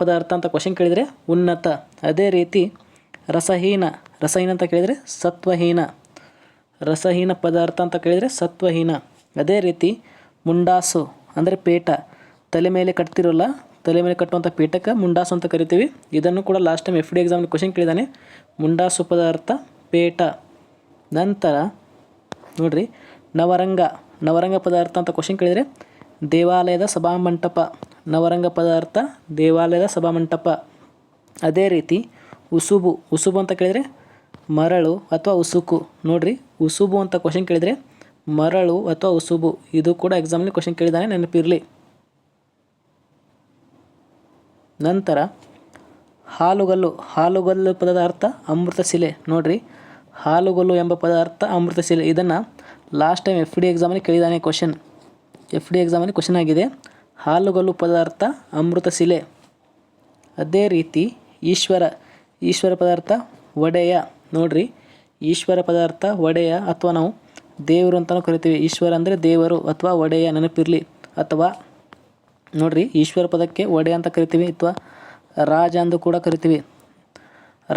ಪದಾರ್ಥ ಅಂತ ಕ್ವಶನ್ ಕೇಳಿದರೆ ಉನ್ನತ. ಅದೇ ರೀತಿ ರಸಹೀನ ರಸಹೀನ ಅಂತ ಕೇಳಿದರೆ ಸತ್ವಹೀನ. ರಸಹೀನ ಪದಾರ್ಥ ಅಂತ ಕೇಳಿದರೆ ಸತ್ವಹೀನ. ಅದೇ ರೀತಿ ಮುಂಡಾಸು ಅಂದರೆ ಪೇಟ. ತಲೆ ಮೇಲೆ ಕಟ್ತಿರೋಲ್ಲ, ತಲೆ ಮೇಲೆ ಕಟ್ಟುವಂಥ ಪೀಠಕ್ಕೆ ಮುಂಡಾಸು ಅಂತ ಕರಿತೀವಿ. ಇದನ್ನು ಕೂಡ last time F D exam question ಕೇಳಿದ್ದಾನೆ ಮುಂಡಾಸು ಪದಾರ್ಥ, ಪೇಟ. ನಂತರ ನೋಡ್ರಿ ನವರಂಗ ನವರಂಗ ಪದಾರ್ಥ ಅಂತ ಕ್ವಶನ್ ಕೇಳಿದರೆ ದೇವಾಲಯದ ಸಭಾಮಂಟಪ. ನವರಂಗ ಪದಾರ್ಥ, ದೇವಾಲಯದ ಸಭಾಮಂಟಪ. ಅದೇ ರೀತಿ ಉಸುಬು ಉಸುಬು ಅಂತ ಕೇಳಿದರೆ ಮರಳು ಅಥವಾ ಉಸುಕು. ನೋಡ್ರಿ, ಉಸುಬು ಅಂತ ಕ್ವಶನ್ ಕೇಳಿದರೆ ಮರಳು ಅಥವಾ ಉಸುಬು. ಇದು ಕೂಡ ಎಕ್ಸಾಮ್ನಲ್ಲಿ ಕ್ವಶನ್ ಕೇಳಿದಾನೆ, ನೆನಪಿರಲಿ. ನಂತರ ಹಾಲುಗಲ್ಲು. ಹಾಲುಗಲ್ಲು ಪದಾರ್ಥ ಅಮೃತಶಿಲೆ. ನೋಡ್ರಿ, ಹಾಲುಗಲ್ಲು ಎಂಬ ಪದಾರ್ಥ ಅಮೃತಶಿಲೆ. ಇದನ್ನು ಲಾಸ್ಟ್ ಟೈಮ್ ಎಫ್ ಡಿ ಎಕ್ಸಾಮಲ್ಲಿ ಕೇಳಿದಾನೆ ಕ್ವಶನ್ ಎಫ್ ಡಿ ಎಕ್ಸಾಮಲ್ಲಿ ಕ್ವಶನ್ ಆಗಿದೆ. ಹಾಲುಗಲ್ಲು ಪದಾರ್ಥ ಅಮೃತಶಿಲೆ ಅದೇ ರೀತಿ ಈಶ್ವರ ಈಶ್ವರ ಪದಾರ್ಥ ಒಡೆಯ ನೋಡ್ರಿ, ಈಶ್ವರ ಪದಾರ್ಥ ಒಡೆಯ ಅಥವಾ ನಾವು ದೇವರು ಅಂತಲೂ ಕರಿತೀವಿ. ಈಶ್ವರ ಅಂದರೆ ದೇವರು ಅಥವಾ ಒಡೆಯ ನೆನಪಿರಲಿ. ಅಥವಾ ನೋಡ್ರಿ, ಈಶ್ವರ ಪದಕ್ಕೆ ಒಡೆಯ ಅಂತ ಕರಿತೀವಿ ಅಥವಾ ರಾಜ ಅಂದು ಕೂಡ ಕರಿತೀವಿ.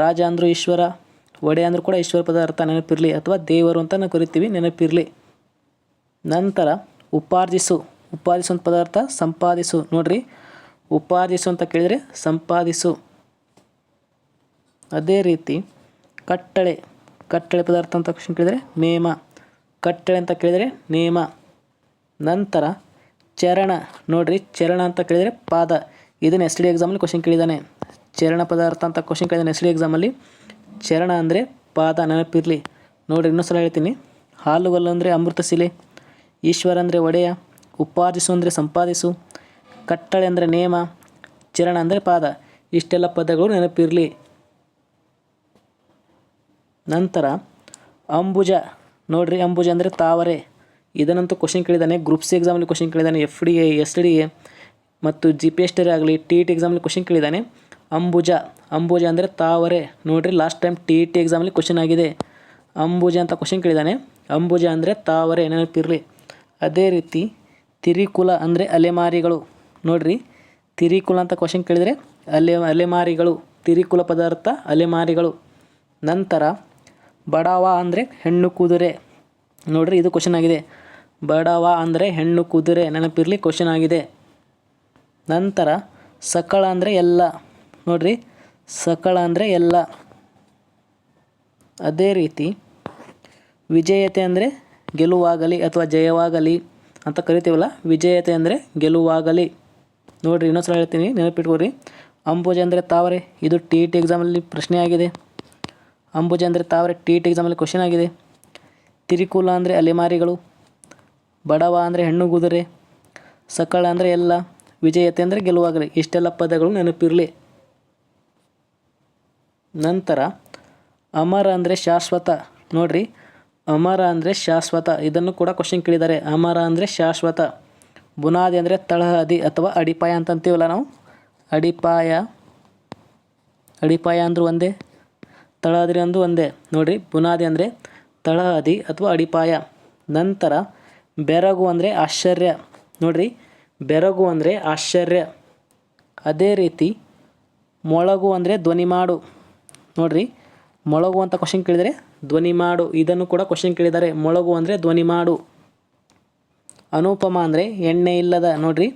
ರಾಜ ಅಂದರು ಈಶ್ವರ ಒಡೆಯ ಅಂದರೂ ಕೂಡ ಈಶ್ವರ ಪದಾರ್ಥ ನೆನಪಿರಲಿ ಅಥವಾ ದೇವರು ಅಂತ ಕರಿತೀವಿ ನೆನಪಿರಲಿ. ನಂತರ ಉಪಾರ್ಜಿಸು. ಉಪಾರ್ಜಿಸುವಂಥ ಪದಾರ್ಥ ಸಂಪಾದಿಸು. ನೋಡ್ರಿ, ಉಪಾದಿಸು ಅಂತ ಕೇಳಿದರೆ ಸಂಪಾದಿಸು. ಅದೇ ರೀತಿ ಕಟ್ಟಳೆ ಕಟ್ಟಳೆ ಪದಾರ್ಥ ಅಂತ ಕ್ವಶನ್ ಕೇಳಿದರೆ ನೇಮ. ಕಟ್ಟಳೆ ಅಂತ ಕೇಳಿದರೆ ನೇಮ. ನಂತರ ಚರಣ. ನೋಡ್ರಿ, ಚರಣ ಅಂತ ಕೇಳಿದರೆ ಪಾದ. ಇದನ್ನು ಎಸ್ ಡಿ ಎಕ್ಸಾಮಲ್ಲಿ ಕ್ವಶನ್ ಕೇಳಿದ್ದಾನೆ. ಚರಣ ಪದಾರ್ಥ ಅಂತ ಕ್ವಶನ್ ಕೇಳಿದಾನೆ ಎಸ್ ಡಿ ಎಕ್ಸಾಮಲ್ಲಿ ಚರಣ ಅಂದರೆ ಪಾದ, ನೆನಪಿರಲಿ. ನೋಡ್ರಿ ಇನ್ನೊಂದು ಸಲ ಹೇಳ್ತೀನಿ. ಹಾಲುಗಲ್ಲು ಅಂದರೆ ಅಮೃತಶಿಲೆ ಈಶ್ವರ ಅಂದರೆ ಒಡೆಯ. ಉಪಾರ್ಜಿಸು ಅಂದರೆ ಸಂಪಾದಿಸು, ಕಟ್ಟಳೆ ಅಂದರೆ ನೇಮ, ಚರಣ ಅಂದರೆ ಪಾದ. ಇಷ್ಟೆಲ್ಲ ಪದಗಳು ನೆನಪಿರಲಿ. ನಂತರ ಅಂಬುಜ. ನೋಡ್ರಿ, ಅಂಬುಜ ಅಂದರೆ ತಾವರೆ. ಇದನ್ನಂತೂ ಕ್ವಶನ್ ಕೇಳಿದ್ದಾನೆ ಗ್ರೂಪ್ ಸಿ ಎಕ್ಸಾಮಲ್ಲಿ question ಕೇಳಿದ್ದಾನೆ F D A S D A ಮತ್ತು ಜಿ ಪಿ ಎಸ್ ಟಿ ಆಗಲಿ ಟಿ ಇ ಟಿ ಎಕ್ಸಾಮಲ್ಲಿ ಕ್ವಶನ್ ಕೇಳಿದ್ದಾನೆ ಅಂಬುಜ. ಅಂಬುಜ ಅಂದರೆ ತಾವರೆ. ನೋಡ್ರಿ last time T E T ಎಕ್ಸಾಮಲ್ಲಿ ಕ್ವಶನ್ ಆಗಿದೆ. ಅಂಬುಜ ಅಂತ ಕ್ವಶನ್ ಕೇಳಿದ್ದಾನೆ ಅಂಬುಜ ಅಂದರೆ ತಾವರೆ. ನೆನಪಿರಲಿ. ಅದೇ ರೀತಿ ತಿರಿಕುಲ ಅಂದರೆ ಅಲೆಮಾರಿಗಳು. ನೋಡ್ರಿ, ತಿರಿಕುಲ ಅಂತ ಕ್ವಶನ್ ಕೇಳಿದರೆ, ಅಲೆ, ಅಲೆಮಾರಿಗಳು, ತಿರಿಕುಲ ಪದಾರ್ಥ, ಅಲೆಮಾರಿಗಳು. ನಂತರ, ಬಡವ ಅಂದರೆ ಹೆಣ್ಣು ಕುದುರೆ. ನೋಡ್ರಿ, ಇದು ಕ್ವಶನ್ ಆಗಿದೆ. ಬಡವ ಅಂದರೆ ಹೆಣ್ಣು ಕುದುರೆ, ನೆನಪಿರಲಿ ಕ್ವಶನ್ ಆಗಿದೆ. ನಂತರ, ಸಕಳ ಅಂದರೆ ಎಲ್ಲ. ನೋಡ್ರಿ, ಸಕಳ ಅಂದರೆ ಎಲ್ಲ. ಅದೇ ರೀತಿ, ವಿಜೇಯತೆ ಅಂದರೆ ಗೆಲುವಾಗಲಿ ಅಥವಾ ಜಯವಾಗಲಿ. ಅಂತ ಕರಿತೀವಲ್ಲ? ವಿಜಯತೆ ಅಂದರೆ ಗೆಲುವಾಗಲಿ. ನೋಡಿರಿ ಇನ್ನೊಂದ್ಸಲ ಹೇಳ್ತೀನಿ ನೆನಪಿಟ್ಕೋರಿ ಅಂಬುಜ ಅಂದರೆ ತಾವರೆ? ಇದು ಟಿ ಇ ಟಿ ಎಕ್ಸಾಮಲ್ಲಿ ಪ್ರಶ್ನೆ ಆಗಿದೆ. ಅಂಬುಜ ಅಂದರೆ ತಾವರೆ? ಟಿ ಇ ಟಿ ಎಕ್ಸಾಮಲ್ಲಿ ಕ್ವಶನ್ ಆಗಿದೆ. ತಿರುಕುಲ ಅಂದರೆ ಅಲೆಮಾರಿಗಳು. ಬಡವ ಅಂದರೆ ಹೆಣ್ಣು ಕುದುರೆ ಸಕಳ ಅಂದರೆ ಎಲ್ಲ. ವಿಜಯತೆ ಅಂದರೆ ಗೆಲುವಾಗಲಿ. ಇಷ್ಟೆಲ್ಲ ಪದಗಳು ನೆನಪಿರಲಿ. ನಂತರ ಅಮರ ಅಂದರೆ ಶಾಶ್ವತ. ನೋಡ್ರಿ ಅಮರ ಅಂದರೆ ಶಾಶ್ವತ. ಇದನ್ನು ಕೂಡ ಕ್ವಶನ್ ಕೇಳಿದ್ದಾರೆ. ಅಮರ ಅಂದರೆ ಶಾಶ್ವತ. ಬುನಾದಿ ಅಂದರೆ ತಳಹದಿ ಅಥವಾ ಅಡಿಪಾಯ ಅಂತ ಅಂತೀವಲ್ಲ ನಾವು? ಅಡಿಪಾಯ. ಅಡಿಪಾಯ ಅಂದರೂ ಒಂದೇ. ತಳಹದಿ ಅಂದು ಒಂದೇ. ನೋಡಿರಿ, ಬುನಾದಿ ಅಂದರೆ ತಳಹದಿ ಅಥವಾ ಅಡಿಪಾಯ. ನಂತರ ಬೆರಗು ಅಂದರೆ ಆಶ್ಚರ್ಯ. ನೋಡಿರಿ, ಬೆರಗು ಅಂದರೆ ಆಶ್ಚರ್ಯ. ಅದೇ ರೀತಿ ಮೊಳಗು ಅಂದರೆ ಧ್ವನಿ ಮಾಡು ನೋಡಿರಿ, ಮೊಳಗು ಅಂತ ಕ್ವಶನ್ ಕೇಳಿದರೆ ಧ್ವನಿ ಮಾಡು. ಇದನ್ನು ಕೂಡ ಕ್ವಶನ್ ಕೇಳಿದ್ದಾರೆ. ಮೊಳಗು ಅಂದರೆ ಧ್ವನಿ ಮಾಡು. ಅನುಪಮ ಅಂದರೆ ಎಣ್ಣೆ ಇಲ್ಲದ, ನೋಡ್ರಿ.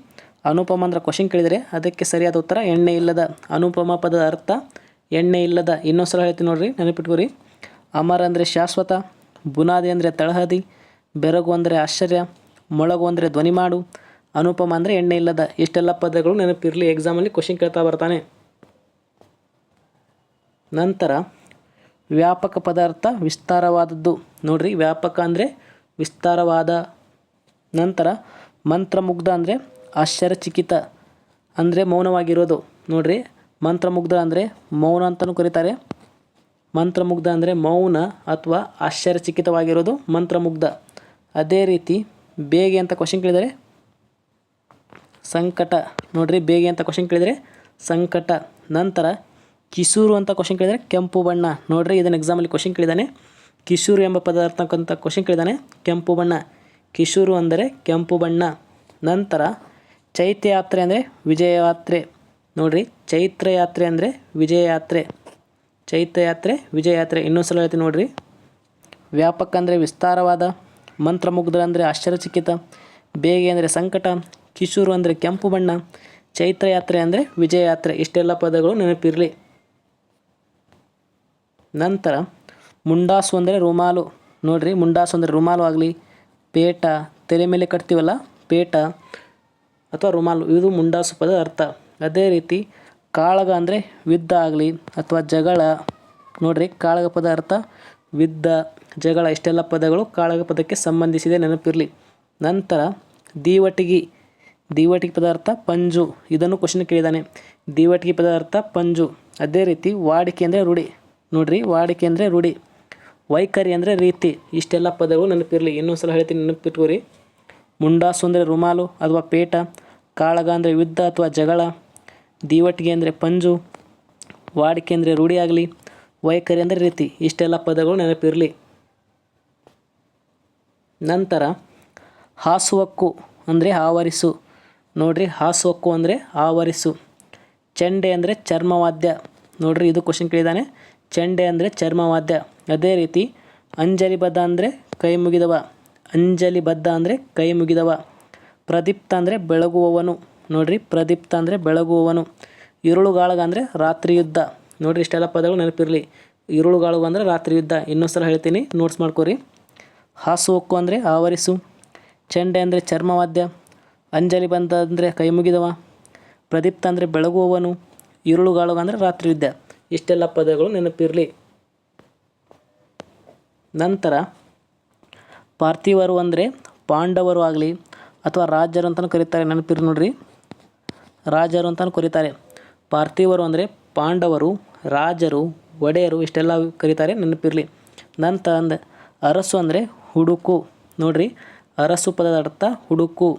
ಅನುಪಮ ಅಂದರೆ ಕ್ವಶನ್ ಕೇಳಿದರೆ ಅದಕ್ಕೆ ಸರಿಯಾದ ಉತ್ತರ, ಎಣ್ಣೆ ಇಲ್ಲದ. ಅನುಪಮ ಪದದ ಅರ್ಥ, ಎಣ್ಣೆ ಇಲ್ಲದ. ಇನ್ನೊಂದು ಸಲ ಹೇಳ್ತೀನಿ ನೋಡ್ರಿ ನೆನಪಿಟ್ಕೋರಿ ಅಮರ ಅಂದರೆ ಶಾಶ್ವತ, ಬುನಾದಿ ಅಂದರೆ ತಳಹದಿ, ಬೆರಗು ಅಂದರೆ ಆಶ್ಚರ್ಯ, ಮೊಳಗು ಅಂದರೆ ಧ್ವನಿ ಮಾಡು. ಅನುಪಮ ಅಂದರೆ ಎಣ್ಣೆ ಇಲ್ಲದ. ಇಷ್ಟೆಲ್ಲ ಪದಗಳು ನೆನಪಿರಲಿ ಎಕ್ಸಾಮಲ್ಲಿ ಕ್ವಶನ್ ಕೇಳ್ತಾ ಬರ್ತಾನೆ. ನಂತರ ವ್ಯಾಪಕ ಪದಾರ್ಥ ವಿಸ್ತಾರವಾದದ್ದು. ನೋಡ್ರಿ, ವ್ಯಾಪಕ ಅಂದರೆ ವಿಸ್ತಾರವಾದ ನಂತರ ಮಂತ್ರಮುಗ್ಧ ಅಂದರೆ ಆಶ್ಚರ್ಯಚಕಿತ ಅಂದರೆ ಮೌನವಾಗಿರೋದು. ನೋಡ್ರಿ, ಮಂತ್ರಮುಗ್ಧ ಅಂದರೆ ಮೌನ ಅಂತಲೂ ಕರೀತಾರೆ. ಮಂತ್ರಮುಗ್ಧ ಅಂದರೆ ಮೌನ ಅಥವಾ ಆಶ್ಚರ್ಯಚಕಿತವಾಗಿರೋದು ಮಂತ್ರಮುಗ್ಧ. ಅದೇ ರೀತಿ ಬೇಗೆ ಅಂತ ಕ್ವಶನ್ ಕೇಳಿದರೆ ಸಂಕಟ. ನೋಡ್ರಿ, ಬೇಗೆ ಅಂತ ಕ್ವಶನ್ ಕೇಳಿದರೆ ಸಂಕಟ. ನಂತರ ಕಿಸೂರು ಅಂತ ಕ್ವಶನ್ ಕೇಳಿದರೆ ಕೆಂಪು ಬಣ್ಣ. ನೋಡ್ರಿ, ಇದನ್ನು ಎಕ್ಸಾಮಲ್ಲಿ ಕ್ವಶನ್ ಕೇಳಿದಾನೆ. ಕಿಶೂರು ಎಂಬ ಪದಾರ್ಥಕ್ಕಂಥ ಕ್ವಶನ್ ಕೇಳಿದಾನೆ. ಕೆಂಪು ಬಣ್ಣ. ಕಿಶೂರು ಅಂದರೆ ಕೆಂಪು ಬಣ್ಣ. ನಂತರ ಚೈತ್ಯ ಯಾತ್ರೆ ಅಂದರೆ ವಿಜಯ ಯಾತ್ರೆ ನೋಡಿರಿ ಚೈತ್ರ ಯಾತ್ರೆ ಅಂದರೆ ವಿಜಯ ಯಾತ್ರೆ ಚೈತ್ರ ಯಾತ್ರೆ ವಿಜಯ ಯಾತ್ರೆ ಇನ್ನೊಂದು ಸಲ ಹೇಳ್ತೀನಿ ನೋಡಿರಿ. ವ್ಯಾಪಕ ಅಂದರೆ ವಿಸ್ತಾರವಾದ. ಮಂತ್ರಮುಗ್ಧ ಅಂದರೆ ಆಶ್ಚರ್ಯಚಕಿತ. ಬೇಗೆ ಅಂದರೆ ಸಂಕಟ. ಕಿಶೂರು ಅಂದರೆ ಕೆಂಪು ಬಣ್ಣ. ಚೈತ್ರ ಯಾತ್ರೆ ಅಂದರೆ ವಿಜಯ ಯಾತ್ರೆ ಇಷ್ಟೆಲ್ಲ ಪದಗಳು ನೆನಪಿರಲಿ. ನಂತರ ಮುಂಡಾಸು ಅಂದರೆ ರುಮಾಲು. ನೋಡಿರಿ, ಮುಂಡಾಸು ಅಂದರೆ ರುಮಾಲು ಆಗಲಿ, ಪೇಟ, ತಲೆ ಮೇಲೆ ಕಟ್ತೀವಲ್ಲ, ಪೇಟ ಅಥವಾ ರುಮಾಲು, ಇದು ಮುಂಡಾಸು ಪದದ ಅರ್ಥ. ಅದೇ ರೀತಿ ಕಾಳಗ ಅಂದರೆ ವಿದ್ದ ಆಗಲಿ ಅಥವಾ ಜಗಳ. ನೋಡಿರಿ, ಕಾಳಗ ಪದ ಅರ್ಥ, ವಿದ್ದ, ಜಗಳ, ಇಷ್ಟೆಲ್ಲ ಪದಗಳು ಕಾಳಗ ಪದಕ್ಕೆ ಸಂಬಂಧಿಸಿದೆ, ನೆನಪಿರಲಿ. ನಂತರ ದೀವಟಿಗಿ. ದೀವಟಿಗೆ ಪದಾರ್ಥ ಪಂಜು. ಇದನ್ನು ಕ್ವಶನ್ ಕೇಳಿದ್ದಾನೆ ದೀವಟಿಗೆ ಪದಾರ್ಥ ಪಂಜು. ಅದೇ ರೀತಿ ವಾಡಿಕೆ ಅಂದರೆ ರೂಢಿ. ನೋಡ್ರಿ, ವಾಡಿಕೆ ಅಂದರೆ ರೂಢಿ, ವೈಖರಿ ಅಂದರೆ ರೀತಿ. ಇಷ್ಟೆಲ್ಲ ಪದಗಳು ನೆನಪಿರಲಿ. ಇನ್ನೊಂದು ಸಲ ಹೇಳ್ತೀನಿ, ನೆನಪಿಟ್ಕೋರಿ. ಮುಂಡಾಸು ಅಂದರೆ ರುಮಾಲು ಅಥವಾ ಪೇಟ, ಕಾಳಗ ಅಂದರೆ ಯುದ್ಧ ಅಥವಾ ಜಗಳ, ದೀವಟಿಗೆ ಅಂದರೆ ಪಂಜು, ವಾಡಿಕೆ ಅಂದರೆ ರೂಢಿಯಾಗಲಿ ವೈಖರಿ ಅಂದರೆ ರೀತಿ. ಇಷ್ಟೆಲ್ಲ ಪದಗಳು ನೆನಪಿರಲಿ. ನಂತರ, ಹಾಸುವಕ್ಕು ಅಂದರೆ ಆವರಿಸು. ನೋಡ್ರಿ, ಹಾಸುವಕ್ಕು ಅಂದರೆ ಆವರಿಸು. ಚಂಡೆ ಅಂದರೆ ಚರ್ಮವಾದ್ಯ. ನೋಡ್ರಿ, ಇದು ಕ್ವಶನ್ ಕೇಳಿದ್ದಾನೆ. ಚೆಂಡೆ ಅಂದರೆ ಚರ್ಮವಾದ್ಯ. ಅದೇ ರೀತಿ ಅಂಜಲಿ ಬದ್ಧ ಅಂದರೆ ಕೈ ಮುಗಿದವ. ಅಂಜಲಿ ಬದ್ಧ ಅಂದರೆ ಕೈ ಮುಗಿದವ. ಪ್ರದೀಪ್ತ ಅಂದರೆ ಬೆಳಗುವವನು. ನೋಡ್ರಿ, ಪ್ರದೀಪ್ತ ಅಂದರೆ ಬೆಳಗುವವನು. ಇರುಳುಗಾಳಗ ಅಂದರೆ ರಾತ್ರಿ ಯುದ್ಧ ನೋಡ್ರಿ, ಇಷ್ಟೆಲ್ಲ ಪದಗಳು ನೆನಪಿರಲಿ. ಇರುಳುಗಾಳು ಅಂದರೆ ರಾತ್ರಿ ಯುದ್ಧ ಇನ್ನೊಂದು ಸಲ ಹೇಳ್ತೀನಿ ನೋಟ್ಸ್ ಮಾಡ್ಕೊರಿ. ಹಾಸುವಕ್ಕು ಅಂದರೆ ಆವರಿಸು. ಚೆಂಡೆ ಅಂದರೆ ಚರ್ಮವಾದ್ಯ. ಅಂಜಲಿ ಬಂದ ಅಂದರೆ ಕೈ ಮುಗಿದವ. ಪ್ರದೀಪ್ತ ಅಂದರೆ ಬೆಳಗುವವನು. ಇರುಳುಗಾಳು ಅಂದರೆ ರಾತ್ರಿ ಯುದ್ಧ ಇಷ್ಟೆಲ್ಲ ಪದಗಳು ನೆನಪಿರಲಿ. ನಂತರ ಪಾರ್ಥಿವರು ಅಂದರೆ ಪಾಂಡವರು ಆಗಲಿ ಅಥವಾ ರಾಜರು ಅಂತಲೂ ಕರೀತಾರೆ ನೆನಪಿರಿ ನೋಡ್ರಿ. ರಾಜರು ಅಂತಲೂ ಕರೀತಾರೆ. ಪಾರ್ಥಿವರು ಅಂದರೆ ಪಾಂಡವರು, ರಾಜರು, ಒಡೆಯರು ಇಷ್ಟೆಲ್ಲ ಕರೀತಾರೆ, ನೆನಪಿರಲಿ. ನಂತರ ಅಂದ, ಅರಸು ಅಂದರೆ ಹುಡುಕು. ನೋಡ್ರಿ, ಅರಸು ಪದದ ಅರ್ಥ ಹುಡುಕು.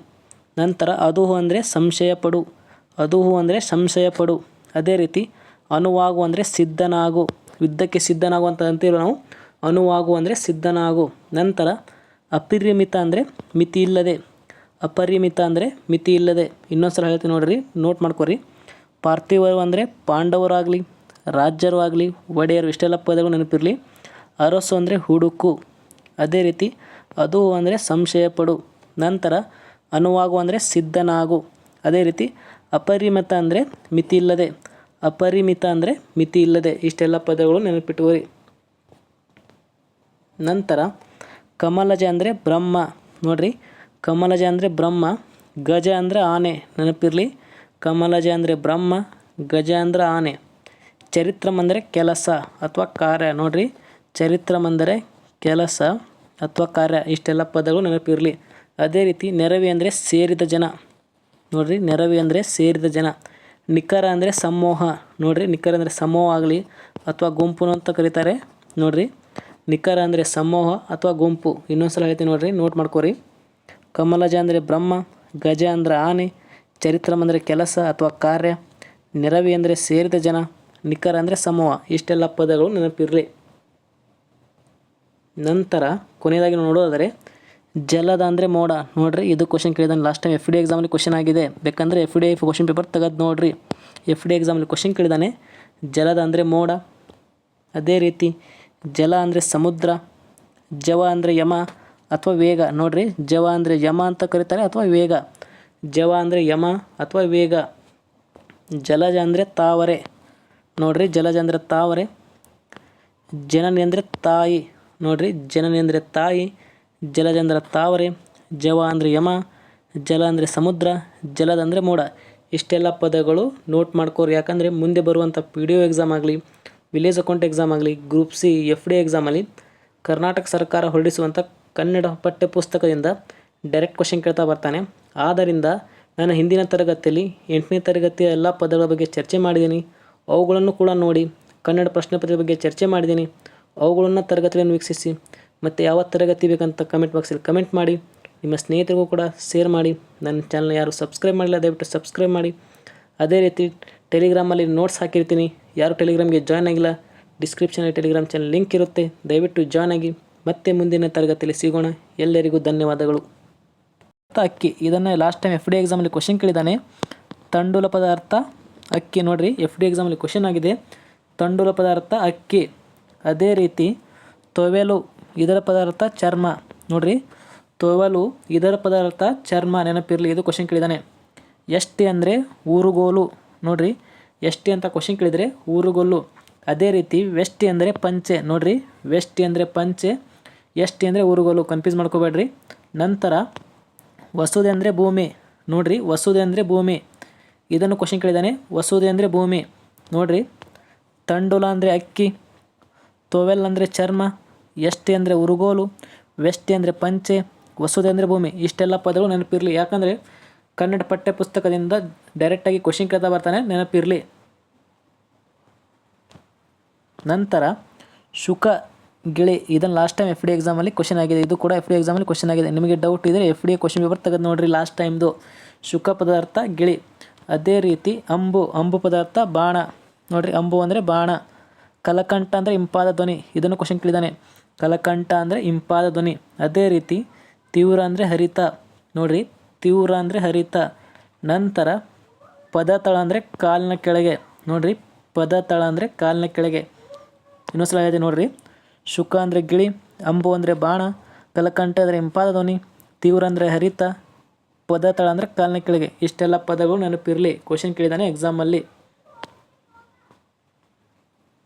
ನಂತರ ಅದುಹು ಅಂದರೆ ಸಂಶಯ ಪಡು ಅದುಹು ಅಂದರೆ ಸಂಶಯ ಪಡು ಅದೇ ರೀತಿ ಅನುವಾಗು ಅಂದರೆ ಸಿದ್ಧನಾಗು. ಯುದ್ಧಕ್ಕೆ ಸಿದ್ಧನಾಗುವಂಥ ಅಂತೀವಿ ನಾವು? ಅನುವಾಗು ಅಂದರೆ ಸಿದ್ಧನಾಗು. ನಂತರ ಅಪರಿಮಿತ ಅಂದರೆ ಮಿತಿ ಇಲ್ಲದೆ ಅಪರಿಮಿತ ಅಂದರೆ ಮಿತಿ ಇಲ್ಲದೆ ಇನ್ನೊಂದು ಸಲ ಹೇಳ್ತೀನಿ ನೋಡ್ರಿ ನೋಟ್ ಮಾಡ್ಕೊರಿ. ಪಾರ್ಥಿವರು ಅಂದರೆ ಪಾಂಡವರಾಗಲಿ ರಾಜ್ಯರು ಆಗಲಿ ಒಡೆಯರು, ಇಷ್ಟೆಲ್ಲ ಪದಗಳು ನೆನಪಿರಲಿ. ಅರಸು ಅಂದರೆ ಹುಡುಕು. ಅದೇ ರೀತಿ ಅದು ಅಂದರೆ ಸಂಶಯಪಡು. ನಂತರ ಅನುವಾಗು ಅಂದರೆ ಸಿದ್ಧನಾಗು. ಅದೇ ರೀತಿ ಅಪರಿಮಿತ ಅಂದರೆ ಮಿತಿ ಇಲ್ಲದೆ ಅಪರಿಮಿತ ಅಂದರೆ ಮಿತಿ ಇಲ್ಲದೆ ಇಷ್ಟೆಲ್ಲ ಪದಗಳು ನೆನಪಿಟ್ಟುವರಿ ನಂತರ ಕಮಲಜ ಅಂದರೆ ಬ್ರಹ್ಮ. ನೋಡ್ರಿ, ಕಮಲಜ ಅಂದರೆ ಬ್ರಹ್ಮ, ಗಜ ಅಂದರೆ ಆನೆ, ನೆನಪಿರಲಿ. ಕಮಲಜ ಅಂದರೆ ಬ್ರಹ್ಮ, ಗಜ ಅಂದರೆ ಆನೆ. ಚರಿತ್ರಂ ಅಂದರೆ ಕೆಲಸ ಅಥವಾ ಕಾರ್ಯ. ನೋಡ್ರಿ, ಚರಿತ್ರಂ ಅಂದರೆ ಕೆಲಸ ಅಥವಾ ಕಾರ್ಯ. ಇಷ್ಟೆಲ್ಲ ಪದಗಳು ನೆನಪಿರಲಿ. ಅದೇ ರೀತಿ ನೆರವಿ ಅಂದರೆ ಸೇರಿದ ಜನ. ನೋಡ್ರಿ, ನೆರವಿ ಅಂದರೆ ಸೇರಿದ ಜನ. ನಿಖರ ಅಂದರೆ ಸಮೂಹ. ನೋಡ್ರಿ, ನಿಖರ ಅಂದರೆ ಸಮೂಹ ಆಗಲಿ ಅಥವಾ ಗುಂಪು ಅಂತ ಕರೀತಾರೆ. ನೋಡ್ರಿ, ನಿಖರ ಅಂದರೆ ಸಮೂಹ ಅಥವಾ ಗುಂಪು. ಇನ್ನೊಂದು ಸಲ ಹೇಳ್ತೀನಿ ನೋಡ್ರಿ ನೋಟ್ ಮಾಡ್ಕೊರಿ. ಕಮಲಜ ಅಂದರೆ ಬ್ರಹ್ಮ, ಗಜ ಅಂದರೆ ಆನೆ, ಚರಿತ್ರಮ್ ಅಂದರೆ ಕೆಲಸ ಅಥವಾ ಕಾರ್ಯ, ನೆರವಿ ಅಂದರೆ ಸೇರಿದ ಜನ, ನಿಖರ ಅಂದರೆ ಸಮೂಹ. ಇಷ್ಟೆಲ್ಲ ಪದಗಳು ನೆನಪಿರಲಿ. ನಂತರ ಕೊನೆಯದಾಗಿ ನೋಡೋದಾದರೆ ಜಲದ ಅಂದರೆ ಮೋಡ. ನೋಡ್ರಿ, ಇದು ಕ್ವಶನ್ ಕೇಳಿದಾನೆ. ಲಾಸ್ಟ್ ಟೈಮ್ ಎಫ್ ಡಿ ಎಕ್ಸಾಮಲ್ಲಿ ಕ್ವಶನ್ ಆಗಿದೆ. ಬೇಕಂದರೆ ಎಫ್ ಡಿ ಕ್ವಶನ್ ಪೇಪರ್ ತೆಗೆದು ನೋಡ್ರಿ. ಎಫ್ ಡಿ ಎಕ್ಸಾಮಲ್ಲಿ ಕ್ವಶನ್ ಕೇಳಿದಾನೆ. ಜಲದ ಅಂದರೆ ಮೋಡ. ಅದೇ ರೀತಿ ಜಲ ಅಂದರೆ ಸಮುದ್ರ, ಜವ ಅಂದರೆ ಯಮ ಅಥವಾ ವೇಗ. ನೋಡ್ರಿ, ಜವ ಅಂದರೆ ಯಮ ಅಂತ ಕರೀತಾರೆ ಅಥವಾ ವೇಗ? ಜವ ಅಂದರೆ ಯಮ ಅಥವಾ ವೇಗ? ಜಲಜ ಅಂದರೆ ತಾವರೆ. ನೋಡ್ರಿ, ಜಲಜ ಅಂದರೆ ತಾವರೆ. ಜನನಿ ಅಂದರೆ ತಾಯಿ. ನೋಡ್ರಿ, ಜನನಿ ಅಂದರೆ ತಾಯಿ. ಜಲಜ ಅಂದರೆ ತಾವರೆ ಜವ ಅಂದರೆ ಯಮ ಜಲ ಅಂದರೆ ಸಮುದ್ರ ಜಲದ ಅಂದರೆ ಮೋಡ. ಇಷ್ಟೆಲ್ಲ ಪದಗಳು ನೋಟ್ ಮಾಡ್ಕೋರಿ. ಯಾಕಂದರೆ ಮುಂದೆ ಬರುವಂಥ ಪಿ ಡಿ ಒ ಎಕ್ಸಾಮ್ ಆಗಲಿ ವಿಲೇಜ್ ಅಕೌಂಟ್ ಎಕ್ಸಾಮ್ ಆಗಲಿ ಗ್ರೂಪ್ ಸಿ ಎಫ್ ಡಿ ಎಕ್ಸಾಮಲ್ಲಿ ಕರ್ನಾಟಕ ಸರ್ಕಾರ ಹೊರಡಿಸುವಂಥ ಕನ್ನಡ ಪಠ್ಯಪುಸ್ತಕದಿಂದ ಡೈರೆಕ್ಟ್ ಕ್ವಶನ್ ಕೇಳ್ತಾ ಬರ್ತಾನೆ. ಆದ್ದರಿಂದ ನಾನು ಹಿಂದಿನ ತರಗತಿಯಲ್ಲಿ ಎಂಟನೇ ತರಗತಿಯ ಎಲ್ಲ ಪದಗಳ ಬಗ್ಗೆ ಚರ್ಚೆ ಮಾಡಿದ್ದೀನಿ. ಅವುಗಳನ್ನು ಕೂಡ ನೋಡಿ ಕನ್ನಡ ಪ್ರಶ್ನೆ ಪತ್ರಿಕೆ ಬಗ್ಗೆ ಚರ್ಚೆ ಮಾಡಿದ್ದೀನಿ. ಅವುಗಳನ್ನು ತರಗತಿಯನ್ನು ವೀಕ್ಷಿಸಿ. ಮತ್ತು ಯಾವ ತರಗತಿ ಬೇಕಂತ ಕಮೆಂಟ್ ಬಾಕ್ಸಲ್ಲಿ ಕಮೆಂಟ್ ಮಾಡಿ. ನಿಮ್ಮ ಸ್ನೇಹಿತರಿಗೂ ಕೂಡ ಶೇರ್ ಮಾಡಿ. ನನ್ನ ಚಾನಲ್ ಯಾರು ಸಬ್ಸ್ಕ್ರೈಬ್ ಮಾಡಿಲ್ಲ, ದಯವಿಟ್ಟು ಸಬ್ಸ್ಕ್ರೈಬ್ ಮಾಡಿ. ಅದೇ ರೀತಿ ಟೆಲಿಗ್ರಾಮಲ್ಲಿ ನೋಟ್ಸ್ ಹಾಕಿರ್ತೀನಿ. ಯಾರು ಟೆಲಿಗ್ರಾಮ್ಗೆ ಜಾಯ್ನ್ ಆಗಿಲ್ಲ ಡಿಸ್ಕ್ರಿಪ್ಷನಲ್ಲಿ ಟೆಲಿಗ್ರಾಮ್ ಚಾನಲ್ ಲಿಂಕ್ ಇರುತ್ತೆ. ದಯವಿಟ್ಟು ಜಾಯ್ನ್ ಆಗಿ. ಮತ್ತೆ ಮುಂದಿನ ತರಗತಿಯಲ್ಲಿ ಸಿಗೋಣ. ಎಲ್ಲರಿಗೂ ಧನ್ಯವಾದಗಳು. ಅಕ್ಕಿ, ಇದನ್ನು ಲಾಸ್ಟ್ ಟೈಮ್ ಎಫ್ ಡಿ ಎಕ್ಸಾಮಲ್ಲಿ ಕ್ವಶನ್ ಕೇಳಿದ್ದಾನೆ. ತಂಡುಲ ಪದಾರ್ಥ ಅಕ್ಕಿ ನೋಡಿರಿ ಎಫ್ ಡಿ ಎಕ್ಸಾಮಲ್ಲಿ ಕ್ವಶನ್ ಆಗಿದೆ. ತಂಡುಲ ಪದಾರ್ಥ ಅಕ್ಕಿ. ಅದೇ ರೀತಿ ತೊವೆಲು ಇದರ ಪದಾರ್ಥ ಚರ್ಮ. ನೋಡ್ರಿ. ತೊವಲು ಇದರ ಪದಾರ್ಥ ಚರ್ಮ ನೆನಪಿರಲಿ. ಇದು ಕ್ವಶನ್ ಕೇಳಿದಾನೆ. ಎಷ್ಟಿ ಅಂದರೆ ಊರುಗೋಲು. ನೋಡ್ರಿ. ಎಷ್ಟಿ ಅಂತ ಕ್ವಶನ್ ಕೇಳಿದರೆ ಊರುಗೋಲು. ಅದೇ ರೀತಿ ವೆಷ್ಟಿ ಅಂದರೆ ಪಂಚೆ. ನೋಡ್ರಿ. ವೆಷ್ಟಿ ಅಂದರೆ ಪಂಚೆ. ಎಷ್ಟಿ ಅಂದರೆ ಊರುಗೋಲು. ಕನ್ಫ್ಯೂಸ್ ಮಾಡ್ಕೋಬೇಡ್ರಿ. ನಂತರ ವಸೂದೆ ಅಂದರೆ ಭೂಮಿ. ನೋಡ್ರಿ. ವಸೂದೆ ಅಂದರೆ ಭೂಮಿ. ಇದನ್ನು ಕ್ವಶನ್ ಕೇಳಿದಾನೆ. ವಸೂದೆ ಅಂದರೆ ಭೂಮಿ. ನೋಡ್ರಿ. ತಂಡುಲ ಅಂದರೆ ಅಕ್ಕಿ. ತೊವೆಲ್ ಅಂದರೆ ಚರ್ಮ. ಎಷ್ಟಿ ಅಂದರೆ ಉರುಗೋಲು, ವೆಷ್ಟೆ ಅಂದರೆ ಪಂಚೆ ವಸುದೆ ಅಂದರೆ ಭೂಮಿ. ಇಷ್ಟೆಲ್ಲ ಪದಗಳು ನೆನಪಿರಲಿ. ಯಾಕಂದರೆ ಕನ್ನಡ ಪಠ್ಯ ಪುಸ್ತಕದಿಂದ ಡೈರೆಕ್ಟಾಗಿ ಕ್ವಶನ್ ಕೇಳ್ತಾ ಬರ್ತಾನೆ, ನೆನಪಿರಲಿ. ನಂತರ ಶುಕ, ಗಿಳಿ, ಇದನ್ನು ಲಾಸ್ಟ್ ಟೈಮ್ ಎಫ್ ಡಿ ಎಕ್ಸಾಮಲ್ಲಿ ಕ್ವಶನ್ ಆಗಿದೆ. ಇದು ಕೂಡ ಎಫ್ ಡಿ ಎಕ್ಸಾಮಲ್ಲಿ ಕ್ವಶನ್ ಆಗಿದೆ. ನಿಮಗೆ ಡೌಟ್ ಇದ್ದರೆ ಎಫ್ ಡಿ ಕ್ವಶನ್ ಪೇಪರ್ ತೆಗೆದು ನೋಡಿರಿ ಲಾಸ್ಟ್ ಟೈಮ್ದು ಶುಕ ಪದಾರ್ಥ, ಗಿಳಿ. ಅದೇ ರೀತಿ ಅಂಬು ಅಂಬು ಪದಾರ್ಥ, ಬಾಣ. ನೋಡಿರಿ, ಅಂಬು ಅಂದರೆ ಬಾಣ. ಕಲಕಂಠ ಅಂದರೆ ಇಂಪಾದ ಧ್ವನಿ. ಇದನ್ನು ಕ್ವಶನ್ ಕೇಳಿದ್ದಾನೆ ಕಲಕಂಠ ಅಂದರೆ ಇಂಪಾದ ಧ್ವನಿ. ಅದೇ ರೀತಿ ತೀವ್ರ ಅಂದರೆ ಹರಿತ. ನೋಡ್ರಿ, ತೀವ್ರ ಅಂದರೆ ಹರಿತ. ನಂತರ ಪದತಳ ಅಂದರೆ ಕಾಲಿನ ಕೆಳಗೆ. ನೋಡಿರಿ, ಪದತಳ ಅಂದರೆ ಕಾಲಿನ ಕೆಳಗೆ. ಇನ್ನೊಂದ್ಸಲ ಇದೆ ನೋಡ್ರಿ, ಶುಕ ಅಂದರೆ ಗಿಳಿ, ಅಂಬು ಅಂದರೆ ಬಾಣ, ಕಲಕಂಠ ಅಂದರೆ ಇಂಪಾದ ಧ್ವನಿ, ತೀವ್ರ ಅಂದರೆ ಹರಿತ, ಪದತಳ ಅಂದರೆ ಕಾಲಿನ ಕೆಳಗೆ. ಇಷ್ಟೆಲ್ಲ ಪದಗಳು ನೆನಪಿರಲಿ. ಕ್ವಶನ್ ಕೇಳಿದಾನೆ ಎಕ್ಸಾಮಲ್ಲಿ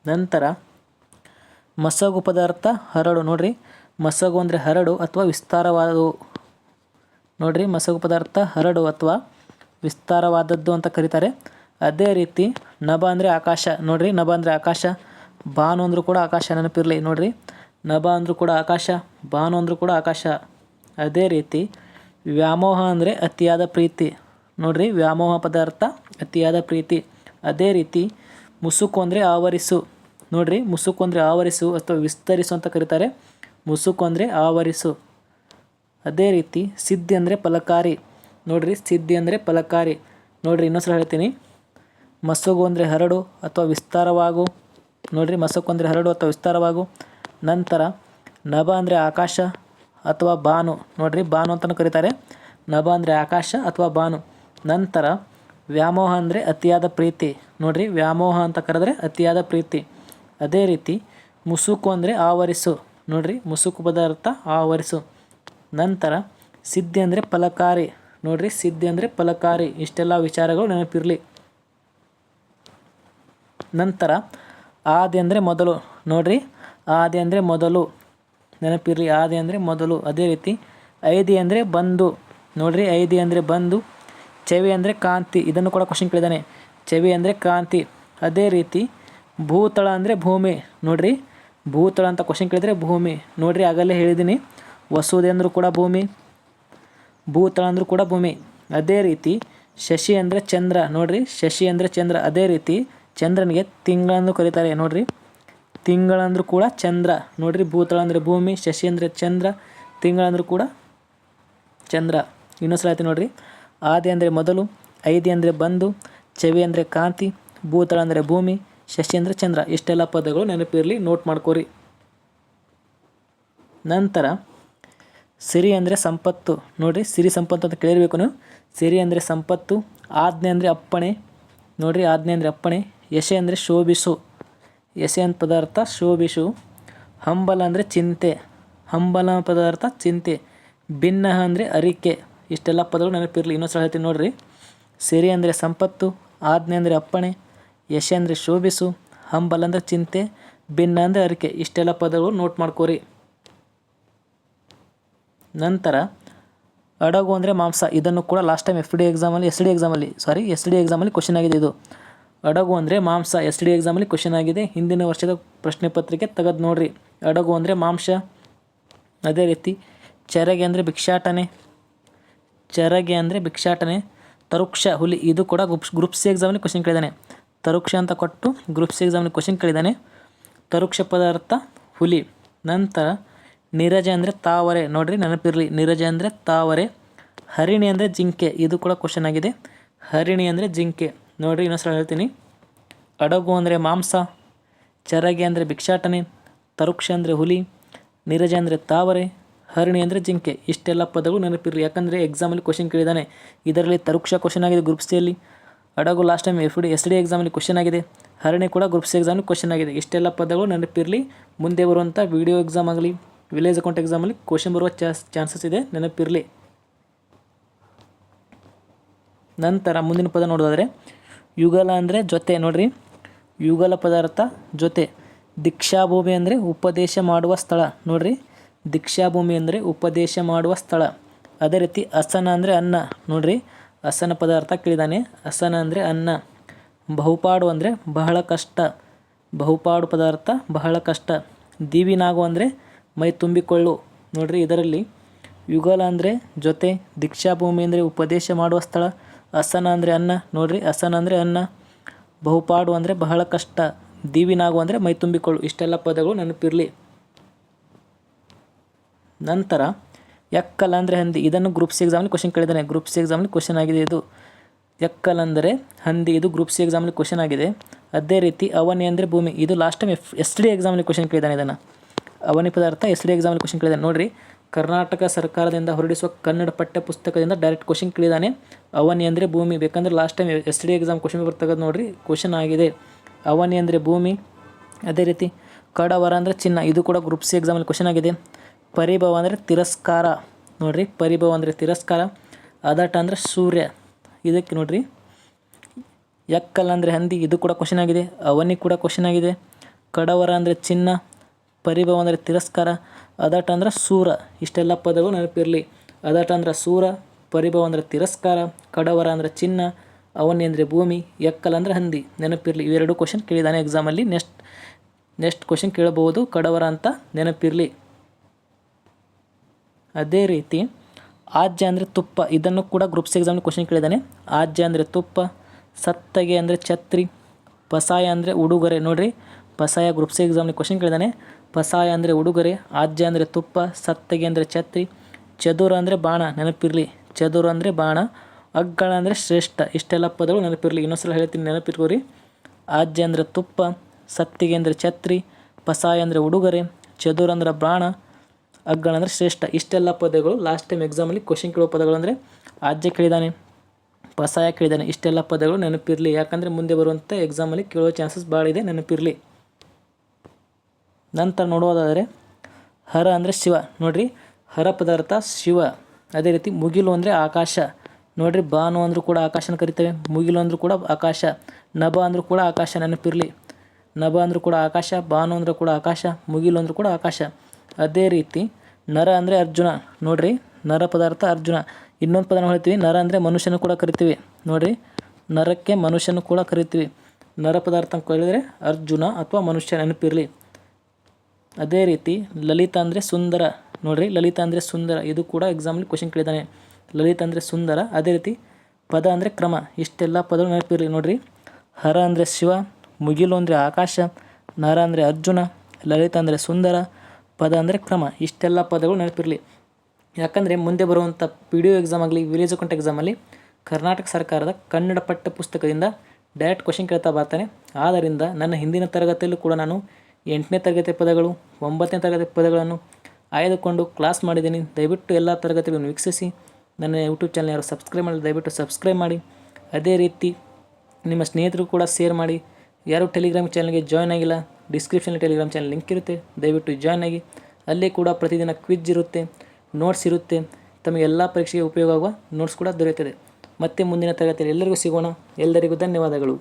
ನಂತರ ಮಸಗು ಪದಾರ್ಥ ಹರಡು, ನೋಡ್ರಿ. ಮಸಗು ಅಂದರೆ ಹರಡು ಅಥವಾ ವಿಸ್ತಾರವಾದವು ನೋಡ್ರಿ, ಮಸಗು ಪದಾರ್ಥ ಹರಡು ಅಥವಾ ವಿಸ್ತಾರವಾದದ್ದು ಅಂತ ಕರೀತಾರೆ. ಅದೇ ರೀತಿ ನಭ ಅಂದರೆ ಆಕಾಶ, ನೋಡ್ರಿ. ನಭ ಅಂದರೆ ಆಕಾಶ, ಬಾನು ಅಂದರೂ ಕೂಡ ಆಕಾಶ ನೆನಪಿರಲಿ, ನೋಡ್ರಿ. ನಭ ಅಂದರೂ ಕೂಡ ಆಕಾಶ, ಬಾನು ಅಂದರೂ ಕೂಡ ಆಕಾಶ. ಅದೇ ರೀತಿ ವ್ಯಾಮೋಹ ಅಂದರೆ ಅತಿಯಾದ ಪ್ರೀತಿ, ನೋಡ್ರಿ. ವ್ಯಾಮೋಹ ಪದಾರ್ಥ ಅತಿಯಾದ ಪ್ರೀತಿ. ಅದೇ ರೀತಿ ಮುಸುಕು ಅಂದರೆ ಆವರಿಸು ನೋಡ್ರಿ, ಮುಸುಕು ಅಂದರೆ ಆವರಿಸು ಅಥವಾ ವಿಸ್ತರಿಸು ಅಂತ ಕರೀತಾರೆ. ಮುಸುಕು ಅಂದರೆ ಆವರಿಸು. ಅದೇ ರೀತಿ ಸಿದ್ಧಿ ಅಂದರೆ ಫಲಕಾರಿ. ನೋಡ್ರಿ, ಸಿದ್ಧಿ ಅಂದರೆ ಫಲಕಾರಿ. ನೋಡ್ರಿ, ಇನ್ನೊಂದ್ಸಲ ಹೇಳ್ತೀನಿ. ಮಸಗು ಅಂದರೆ ಹರಡು ಅಥವಾ ವಿಸ್ತಾರವಾಗು. ನೋಡ್ರಿ ಮಸಕು ಅಂದರೆ ಹರಡು ಅಥವಾ ವಿಸ್ತಾರವಾಗು. ನಂತರ ನಭ ಅಂದರೆ ಆಕಾಶ ಅಥವಾ ಬಾನು. ನೋಡ್ರಿ, ಬಾನು ಅಂತಲೂ ಕರೀತಾರೆ. ನಭ ಅಂದರೆ ಆಕಾಶ ಅಥವಾ ಬಾನು. ನಂತರ ವ್ಯಾಮೋಹ ಅಂದರೆ ಅತಿಯಾದ ಪ್ರೀತಿ. ನೋಡ್ರಿ, ವ್ಯಾಮೋಹ ಅಂತ ಕರೆದ್ರೆ ಅತಿಯಾದ ಪ್ರೀತಿ. ಅದೇ ರೀತಿ ಮುಸುಕು ಅಂದರೆ ಆವರಿಸು. ನೋಡ್ರಿ, ಮುಸುಕು ಪದಾರ್ಥ ಆವರಿಸು. ನಂತರ ಸಿದ್ಧಿ ಅಂದರೆ ಫಲಕಾರಿ. ನೋಡ್ರಿ, ಸಿದ್ಧಿ ಅಂದರೆ ಫಲಕಾರಿ. ಇಷ್ಟೆಲ್ಲ ವಿಚಾರಗಳು ನೆನಪಿರಲಿ. ನಂತರ ಆದಿ ಅಂದರೆ ಮೊದಲು. ನೋಡ್ರಿ, ಆದಿ ಅಂದರೆ ಮೊದಲು. ನೆನಪಿರಲಿ, ಆದಿ ಅಂದರೆ ಮೊದಲು. ಅದೇ ರೀತಿ ಐದಿ ಅಂದರೆ ಬಂದು. ನೋಡ್ರಿ, ಐದಿ ಅಂದರೆ ಬಂದು. ಚೆವಿ ಅಂದರೆ ಕಾಂತಿ. ಇದನ್ನು ಕೂಡ ಕ್ವಶನ್ ಕೇಳಿದ್ದಾನೆ ಚೆವಿ ಅಂದರೆ ಕಾಂತಿ. ಅದೇ ರೀತಿ ಭೂತಳ ಅಂದರೆ ಭೂಮಿ. ನೋಡ್ರಿ, ಭೂತಳ ಅಂತ ಕ್ವಶನ್ ಕೇಳಿದರೆ ಭೂಮಿ. ನೋಡ್ರಿ, ಆಗಲೇ ಹೇಳಿದ್ದೀನಿ. ವಸೂದೆ ಅಂದರೂ ಕೂಡ ಭೂಮಿ, ಭೂತಳ ಅಂದರೂ ಕೂಡ ಭೂಮಿ. ಅದೇ ರೀತಿ ಶಶಿ ಅಂದರೆ ಚಂದ್ರ. ನೋಡ್ರಿ, ಶಶಿ ಅಂದರೆ ಚಂದ್ರ. ಅದೇ ರೀತಿ ಚಂದ್ರನಿಗೆ ತಿಂಗಳಂದು ಕರೀತಾರೆ. ನೋಡ್ರಿ ತಿಂಗಳಂದ್ರೂ ಕೂಡ ಚಂದ್ರ. ನೋಡ್ರಿ, ಭೂತಳ ಅಂದರೆ ಭೂಮಿ, ಶಶಿ ಅಂದರೆ ಚಂದ್ರ ತಿಂಗಳಂದ್ರೂ ಕೂಡ ಚಂದ್ರ. ಇನ್ನೊಂದ್ಸಲ ಆಯ್ತು ನೋಡ್ರಿ, ಆದಿ ಅಂದರೆ ಮೊದಲು, ಐದಿ ಅಂದರೆ ಬಂದು, ಚವಿ ಅಂದರೆ ಕಾಂತಿ, ಭೂತಳ ಅಂದರೆ ಭೂಮಿ ಶಶಿ ಅಂದರೆ ಚಂದ್ರ, ಇಷ್ಟೆಲ್ಲ ಪದಗಳು ನೆನಪಿರಲಿ ನೋಟ್ ಮಾಡ್ಕೋರಿ. ನಂತರ, ಸಿರಿ ಅಂದರೆ ಸಂಪತ್ತು. ನೋಡಿರಿ, ಸಿರಿ ಸಂಪತ್ತು ಅಂತ ಕೇಳಿರ್ಬೇಕು ನೀವು. ಸಿರಿ ಅಂದರೆ ಸಂಪತ್ತು, ಆಜ್ಞೆ ಅಂದರೆ ಅಪ್ಪಣೆ. ನೋಡಿರಿ, ಆಜ್ಞೆ ಅಂದರೆ ಅಪ್ಪಣೆ. ಯಶೆ ಅಂದರೆ ಶೋಭಿಸು. ಯಶೆ ಅಂತ ಪದಾರ್ಥ ಶೋಭಿಸು. ಹಂಬಲ ಅಂದರೆ ಚಿಂತೆ. ಹಂಬಲ ಪದಾರ್ಥ ಚಿಂತೆ. ಭಿನ್ನ ಅಂದರೆ ಅರಿಕೆ. ಇಷ್ಟೆಲ್ಲ ಪದಗಳು ನೆನಪಿರಲಿ. ಇನ್ನೊಂದು ಸಲ ಹೇಳ್ತೀನಿ ನೋಡಿರಿ. ಸಿರಿ ಅಂದರೆ ಸಂಪತ್ತು, ಆಜ್ಞೆ ಅಂದರೆ ಅಪ್ಪಣೆ. ಯಶ ಅಂದರೆ ಶೋಭಿಸು ಹಂಬಲ ಅಂದರೆ ಚಿಂತೆ ಭಿನ್ನ ಅಂದರೆ ಅರಿಕೆ, ಇಷ್ಟೆಲ್ಲ ಪದಗಳು ನೋಟ್ ಮಾಡ್ಕೋರಿ. ನಂತರ, ಅಡಗು ಅಂದರೆ ಮಾಂಸ, ಇದನ್ನು ಕೂಡ ಲಾಸ್ಟ್ ಟೈಮ್ ಎಫ್ ಡಿ ಎಕ್ಸಾಮಲ್ಲಿ ಎಸ್ ಡಿ ಎಕ್ಸಾಮಲ್ಲಿ ಸಾರಿ ಎಸ್ ಡಿ ಎಕ್ಸಾಮಲ್ಲಿ ಕ್ವಶನ್ ಆಗಿದೆ ಇದು. ಅಡಗು ಅಂದರೆ ಮಾಂಸ ಎಸ್ ಡಿ ಎಕ್ಸಾಮಲ್ಲಿ ಕ್ವಶನ್ ಆಗಿದೆ, ಹಿಂದಿನ ವರ್ಷದ ಪ್ರಶ್ನೆ ಪತ್ರಿಕೆ ತೆಗೆದು ನೋಡ್ರಿ. ಅಡಗು ಅಂದರೆ ಮಾಂಸ, ಅದೇ ರೀತಿ ಚರಗೆ ಅಂದರೆ ಭಿಕ್ಷಾಟನೆ, ಚರಗೆ ಅಂದರೆ ಭಿಕ್ಷಾಟನೆ, ತರುಕ್ಷ ಹುಲಿ, ಇದು ಕೂಡ ಗ್ರೂಪ್ಸ್ ಗ್ರೂಪ್ ಸಿ ಎಕ್ಸಾಮಲ್ಲಿ ಕ್ವಶನ್ ಕೇಳಿದ್ದಾನೆ ತರುಕ್ಷ ಅಂತ ಕೊಟ್ಟು ಗ್ರೂಪ್ ಸಿ ಕ್ವಶನ್ ಕೇಳಿದ್ದಾನೆ. ತರುಕ್ಷ ಪದಾರ್ಥ ಹುಲಿ. ನಂತರ ನೀರಜ ಅಂದರೆ ತಾವರೆ. ನೋಡಿರಿ ನೆನಪಿರಲಿ. ನೀರಜ ಅಂದರೆ ತಾವರೆ. ಹರಿಣಿ ಅಂದರೆ ಜಿಂಕೆ. ಇದು ಕೂಡ ಕ್ವಶನ್ ಆಗಿದೆ. ಹರಿಣಿ ಅಂದರೆ ಜಿಂಕೆ. ನೋಡ್ರಿ ಇನ್ನೊಂದ್ಸಲ ಹೇಳ್ತೀನಿ. ಅಡಗು ಅಂದರೆ ಮಾಂಸ. ಚರಗೆ ಅಂದರೆ ಭಿಕ್ಷಾಟನೆ. ತರುಕ್ಷ ಅಂದರೆ ಹುಲಿ. ನೀರಜ ಅಂದರೆ ತಾವರೆ. ಹರಿಣಿ ಅಂದರೆ ಜಿಂಕೆ. ಇಷ್ಟೆಲ್ಲ ಪದಗಳು ನೆನಪಿರಲಿ. ಯಾಕಂದರೆ ಎಕ್ಸಾಮಲ್ಲಿ ಕ್ವಶನ್ ಕೇಳಿದ್ದಾನೆ. ಇದರಲ್ಲಿ ತರುಕ್ಷ ಕ್ವಶನ್ ಆಗಿದೆ ಗ್ರೂಪ್ ಸಿಯಲ್ಲಿ ಹಡಗು last time F D S D ಎಕ್ಸಾಮಲ್ಲಿ ಕ್ವಶನ್ ಆಗಿದೆ. ಹರಣಿ ಕೂಡ ಗ್ರೂಪ್ ಸಿ ಎಕ್ಸಾಮಲ್ಲಿ ಕ್ವಶನ್ ಆಗಿದೆ. ಇಷ್ಟೆಲ್ಲ ಪದಗಳು ನೆನಪಿರಲಿ. ಮುಂದೆ ಬರುವಂಥ ವಿಡಿಯೋ ಎಕ್ಸಾಮ್ ಆಗಲಿ ವಿಲೇಜ್ ಅಕೌಂಟ್ ಎಕ್ಸಾಮಲ್ಲಿ ಕ್ವಶನ್ ಬರುವ ಚಾನ್ಸ್ ಚಾನ್ಸಸ್ ಇದೆ. ನೆನಪಿರಲಿ. ನಂತರ ಮುಂದಿನ ಪದ ನೋಡೋದಾದರೆ, ಯುಗಲ ಅಂದರೆ ಜೊತೆ ನೋಡಿರಿ. ಯುಗಲ ಪದಾರ್ಥ ಜೊತೆ. ದೀಕ್ಷಾಭೂಮಿ ಅಂದರೆ ಉಪದೇಶ ಮಾಡುವ ಸ್ಥಳ ನೋಡಿರಿ. ದೀಕ್ಷಾಭೂಮಿ ಅಂದರೆ ಉಪದೇಶ ಮಾಡುವ ಸ್ಥಳ. ಅದೇ ರೀತಿ ಅಸನ ಅಂದರೆ ಅನ್ನ ನೋಡ್ರಿ. ಅಸನ ಪದಾರ್ಥ ಕೇಳಿದಾನೆ. ಅಸನ ಅಂದರೆ ಅನ್ನ. ಬಹುಪಾಡು ಅಂದರೆ ಬಹಳ ಕಷ್ಟ. ಬಹುಪಾಡು ಪದಾರ್ಥ, ಬಹಳ ಕಷ್ಟ. ದೀವಿನಾಗು ಅಂದರೆ ಮೈ ತುಂಬಿಕೊಳ್ಳು. ನೋಡ್ರಿ ಇದರಲ್ಲಿ ಯುಗಲ ಅಂದರೆ ಜೊತೆ, ದೀಕ್ಷಾಭೂಮಿ ಅಂದರೆ ಉಪದೇಶ ಮಾಡುವ ಸ್ಥಳ. ಅಸನ ಅಂದರೆ ಅನ್ನ. ನೋಡ್ರಿ, ಅಸನ ಅಂದರೆ ಅನ್ನ. ಬಹುಪಾಡು ಅಂದರೆ ಬಹಳ ಕಷ್ಟ. ದೀವಿನಾಗು ಅಂದರೆ ಮೈ ತುಂಬಿಕೊಳ್ಳು. ಇಷ್ಟೆಲ್ಲ ಪದಗಳು ನೆನಪಿರಲಿ. ನಂತರ ಎಕ್ಕಲ್ ಅಂದರೆ ಹಂದಿ. ಇದನ್ನು ಗ್ರೂಪ್ ಸಿ ಎಕ್ಸಾಮಲ್ಲಿ ಕ್ವಶನ್ ಕೇಳಿದ್ದಾನೆ ಗ್ರೂಪ್ ಸಿ ಎಕ್ಸಾಮಲ್ಲಿ ಕ್ವಶನ್ ಆಗಿದೆ ಇದು. ಎಕ್ಕಲ್ ಅಂದರೆ ಹಂದಿ. ಇದು ಗ್ರೂಪ್ ಸಿ ಎಕ್ಸಾಮಲ್ಲಿ ಕ್ವಶನ್ ಆಗಿದೆ. ಅದೇ ರೀತಿ ಅವನಿ ಅಂದರೆ ಭೂಮಿ. ಇದು last time F S D ಎಕ್ಸಾಮಲ್ಲಿ ಕ್ವಶನ್ ಕೇಳಿದ್ದಾನೆ ಇದನ್ನು. ಅವನಿ ಪದಾರ್ಥ ಎಸ್ ಡಿ ಎಕ್ಸಾಮಲ್ಲಿ ಕ್ವಶನ್ ಕೇಳಿದ್ದಾನೆ ನೋಡಿರಿ. ಕರ್ನಾಟಕ ಸರ್ಕಾರದಿಂದ ಹೊರಡಿಸುವ ಕನ್ನಡ ಪಠ್ಯ ಪುಸ್ತಕದಿಂದ ಡೈರೆಕ್ಟ್ ಕ್ವಶನ್ ಕೇಳಿದ್ದಾನೆ ಅವನಿ ಅಂದರೆ ಭೂಮಿ. ಬೇಕಂದ್ರೆ last time S D exam question ತೆಗೆದು ನೋಡಿರಿ. ಕ್ವಶನ್ ಆಗಿದೆ. ಅವನಿ ಅಂದರೆ ಭೂಮಿ. ಅದೇ ರೀತಿ ಕಡವರ ಅಂದರೆ ಚಿನ್ನ. ಇದು ಕೂಡ ಗ್ರೂಪ್ ಸಿ ಎಕ್ಸಾಮಲ್ಲಿ ಕ್ವಶನ್ ಆಗಿದೆ. ಪರಿಭವ ಅಂದರೆ ತಿರಸ್ಕಾರ. ನೋಡ್ರಿ, ಪರಿಭವ ಅಂದರೆ ತಿರಸ್ಕಾರ. ಅದಟ ಅಂದರೆ ಸೂರ್ಯ. ಇದಕ್ಕೆ ನೋಡ್ರಿ, ಎಕ್ಕಲ್ ಅಂದರೆ ಹಂದಿ, ಇದು ಕೂಡ ಕ್ವಶನ್ ಆಗಿದೆ. ಅವನಿ ಕೂಡ ಕ್ವಶನ್ ಆಗಿದೆ. ಕಡವರ ಅಂದರೆ ಚಿನ್ನ, ಪರಿಭವ ಅಂದರೆ ತಿರಸ್ಕಾರ. ಅದಟ ಅಂದರೆ ಸೂರ. ಇಷ್ಟೆಲ್ಲ ಪದಗಳು ನೆನಪಿರಲಿ. ಅದಟ ಅಂದ್ರೆ ಸೂರ, ಪರಿಭವ ಅಂದರೆ ತಿರಸ್ಕಾರ. ಕಡವರ ಅಂದರೆ ಚಿನ್ನ, ಅವನಿ ಅಂದರೆ ಭೂಮಿ, ಎಕ್ಕಲ್ ಅಂದರೆ ಹಂದಿ. ನೆನಪಿರಲಿ, ಇವೆರಡು ಕ್ವಶನ್ ಕೇಳಿದಾನೆ ಎಕ್ಸಾಮಲ್ಲಿ ನೆಕ್ಸ್ಟ್ ನೆಕ್ಸ್ಟ್ ಕ್ವಶನ್ ಕೇಳಬಹುದು. ಕಡವರ ಅಂತ ನೆನಪಿರಲಿ. ಅದೇ ರೀತಿ ಆಜ್ಯ ಅಂದರೆ ತುಪ್ಪ. ಇದನ್ನು ಕೂಡ ಗ್ರೂಪ್ಸ್ ಎಕ್ಸಾಮ್ನ ಕ್ವಶನ್ ಕೇಳಿದ್ದಾನೆ. ಆಜ್ಯ ಅಂದರೆ ತುಪ್ಪ, ಸತ್ತಗೆ ಅಂದರೆ ಛತ್ರಿ, ಪಸಾಯ ಅಂದರೆ ಉಡುಗೊರೆ. ನೋಡಿರಿ, ಪಸಾಯ ಗ್ರೂಪ್ಸ್ ಎಕ್ಸಾಮ್ನ ಕ್ವಶನ್ ಕೇಳಿದ್ದಾನೆ. ಪಸಾಯ ಅಂದರೆ ಉಡುಗೊರೆ, ಆಜ್ಯ ಅಂದರೆ ತುಪ್ಪ, ಸತ್ತಗೆ ಅಂದರೆ ಛತ್ರಿ, ಚದುರ ಅಂದರೆ ಬಾಣ, ನೆನಪಿರಲಿ. ಚದುರ ಅಂದರೆ ಬಾಣ, ಅಗ್ಗಳ ಅಂದರೆ ಶ್ರೇಷ್ಠ. ಇಷ್ಟೆಲ್ಲ ಪದಗಳು ನೆನಪಿರಲಿ. ಇನ್ನೊಂದ್ಸಲ ಹೇಳ್ತೀನಿ ನೆನಪಿಟ್ಕೋರಿ ಆಜ್ಯ ಅಂದರೆ ತುಪ್ಪ, ಸತ್ತಿಗೆ ಅಂದರೆ ಛತ್ರಿ, ಪಸಾಯ ಅಂದರೆ ಉಡುಗೊರೆ, ಚದುರ ಅಂದರೆ ಬಾಣ ಅಗ್ಗಳ ಅಂದರೆ ಶ್ರೇಷ್ಠ. ಇಷ್ಟೆಲ್ಲ ಪದಗಳು ಲಾಸ್ಟ್ ಟೈಮ್ ಎಕ್ಸಾಮಲ್ಲಿ ಕ್ವಶನ್ ಕೇಳೋ ಪದಗಳು ಅಂದರೆ ಆಜ್ಯ ಕೇಳಿದಾನೆ, ಪಸಾಯ ಕೇಳಿದಾನೆ. ಇಷ್ಟೆಲ್ಲ ಪದಗಳು ನೆನಪಿರಲಿ. ಯಾಕಂದರೆ ಮುಂದೆ ಬರುವಂಥ ಎಕ್ಸಾಮಲ್ಲಿ ಕೇಳೋ ಚಾನ್ಸಸ್ ಭಾಳ ಇದೆ, ನೆನಪಿರಲಿ. ನಂತರ ನೋಡೋದಾದರೆ ಹರ ಅಂದರೆ ಶಿವ. ನೋಡ್ರಿ, ಹರ ಪದಾರ್ಥ ಶಿವ. ಅದೇ ರೀತಿ ಮುಗಿಲು ಅಂದರೆ ಆಕಾಶ. ನೋಡ್ರಿ, ಬಾನು ಅಂದರೂ ಕೂಡ ಆಕಾಶನ ಕರಿತೇವೆ. ಮುಗಿಲು ಅಂದರೂ ಕೂಡ ಆಕಾಶ. ನಭ ಅಂದರೂ ಕೂಡ ಆಕಾಶ, ನೆನಪಿರಲಿ. ನಭ ಅಂದರೂ ಕೂಡ ಆಕಾಶ, ಬಾನು ಅಂದರೂ ಕೂಡ ಆಕಾಶ. ಮುಗಿಲು ಅಂದರೂ ಕೂಡ ಆಕಾಶ. ಅದೇ ರೀತಿ ನರ ಅಂದರೆ ಅರ್ಜುನ. ನೋಡ್ರಿ, ನರ ಪದಾರ್ಥ ಅರ್ಜುನ. ಇನ್ನೊಂದು ಪದನ ಹೇಳ್ತೀವಿ, ನರ ಅಂದರೆ ಮನುಷ್ಯನ ಕೂಡ ಕರಿತೀವಿ. ನೋಡ್ರಿ, ನರಕ್ಕೆ ಮನುಷ್ಯನ ಕೂಡ ಕರಿತೀವಿ. ನರ ಪದಾರ್ಥ ಅಂತ ಕೇಳಿದರೆ ಅರ್ಜುನ ಅಥವಾ ಮನುಷ್ಯ ನೆನಪಿರಲಿ. ಅದೇ ರೀತಿ ಲಲಿತ ಅಂದರೆ ಸುಂದರ. ನೋಡ್ರಿ, ಲಲಿತ ಅಂದರೆ ಸುಂದರ. ಇದು ಕೂಡ ಎಕ್ಸಾಮಲ್ಲಿ ಕ್ವಶನ್ ಕೇಳಿದ್ದಾನೆ. ಲಲಿತ ಅಂದರೆ ಸುಂದರ. ಅದೇ ರೀತಿ ಪದ ಅಂದರೆ ಕ್ರಮ. ಇಷ್ಟೆಲ್ಲ ಪದಗಳು ನೆನಪಿರಲಿ. ನೋಡ್ರಿ, ಹರ ಅಂದರೆ ಶಿವ, ಮುಗಿಲು ಅಂದರೆ ಆಕಾಶ, ನರ ಅಂದರೆ ಅರ್ಜುನ, ಲಲಿತ ಅಂದರೆ ಸುಂದರ ಪದ ಅಂದರೆ ಕ್ರಮ. ಇಷ್ಟೆಲ್ಲ ಪದಗಳು ನೆನಪಿರಲಿ. ಯಾಕಂದರೆ ಮುಂದೆ ಬರುವಂಥ ಪಿ ಡಿ ಒ ಎಕ್ಸಾಮ್ ಆಗಲಿ ವಿಲೇಜ್ ಅಕೌಂಟ್ ಎಕ್ಸಾಮಲ್ಲಿ ಕರ್ನಾಟಕ ಸರ್ಕಾರದ ಕನ್ನಡ ಪಠ್ಯ ಪುಸ್ತಕದಿಂದ ಡೈರೆಕ್ಟ್ ಕ್ವಶನ್ ಕೇಳ್ತಾ ಬರ್ತಾನೆ. ಆದ್ದರಿಂದ ನನ್ನ ಹಿಂದಿನ ತರಗತಿಯಲ್ಲೂ ಕೂಡ ನಾನು ಎಂಟನೇ ತರಗತಿ ಪದಗಳು, ಒಂಬತ್ತನೇ ತರಗತಿ ಪದಗಳನ್ನು ಆಯ್ದುಕೊಂಡು ಕ್ಲಾಸ್ ಮಾಡಿದ್ದೀನಿ. ದಯವಿಟ್ಟು ಎಲ್ಲ ತರಗತಿಗಳನ್ನು ವೀಕ್ಷಿಸಿ. ನನ್ನ ಯೂಟ್ಯೂಬ್ ಚಾನಲ್ ಯಾರು ಸಬ್ಸ್ಕ್ರೈಬ್ ಮಾಡಿ ದಯವಿಟ್ಟು ಸಬ್ಸ್ಕ್ರೈಬ್ ಮಾಡಿ. ಅದೇ ರೀತಿ ನಿಮ್ಮ ಸ್ನೇಹಿತರು ಕೂಡ ಶೇರ್ ಮಾಡಿ. ಯಾರು ಟೆಲಿಗ್ರಾಮ್ ಚಾನಲ್ಗೆ ಜಾಯ್ನ್ ಆಗಿಲ್ಲ ಡಿಸ್ಕ್ರಿಪ್ಷನ್ ಟೆಲಿಗ್ರಾಮ್ ಚಾನಲ್ ಲಿಂಕ್ ಇರುತ್ತೆ, ದಯವಿಟ್ಟು ಜಾಯ್ನ್ ಆಗಿ. ಅಲ್ಲಿ ಕೂಡ ಪ್ರತಿದಿನ ಕ್ವಿಜ್ ಇರುತ್ತೆ ನೋಟ್ಸ್ ಇರುತ್ತೆ, ತಮಗೆ ಎಲ್ಲ ಪರೀಕ್ಷೆಗೆ ಉಪಯೋಗ ಆಗುವ ನೋಟ್ಸ್ ಕೂಡ ದೊರೆಯುತ್ತದೆ. ಮತ್ತೆ ಮುಂದಿನ ತರಗತಿಯಲ್ಲಿ ಎಲ್ಲರಿಗೂ ಸಿಗೋಣ. ಎಲ್ಲರಿಗೂ ಧನ್ಯವಾದಗಳು.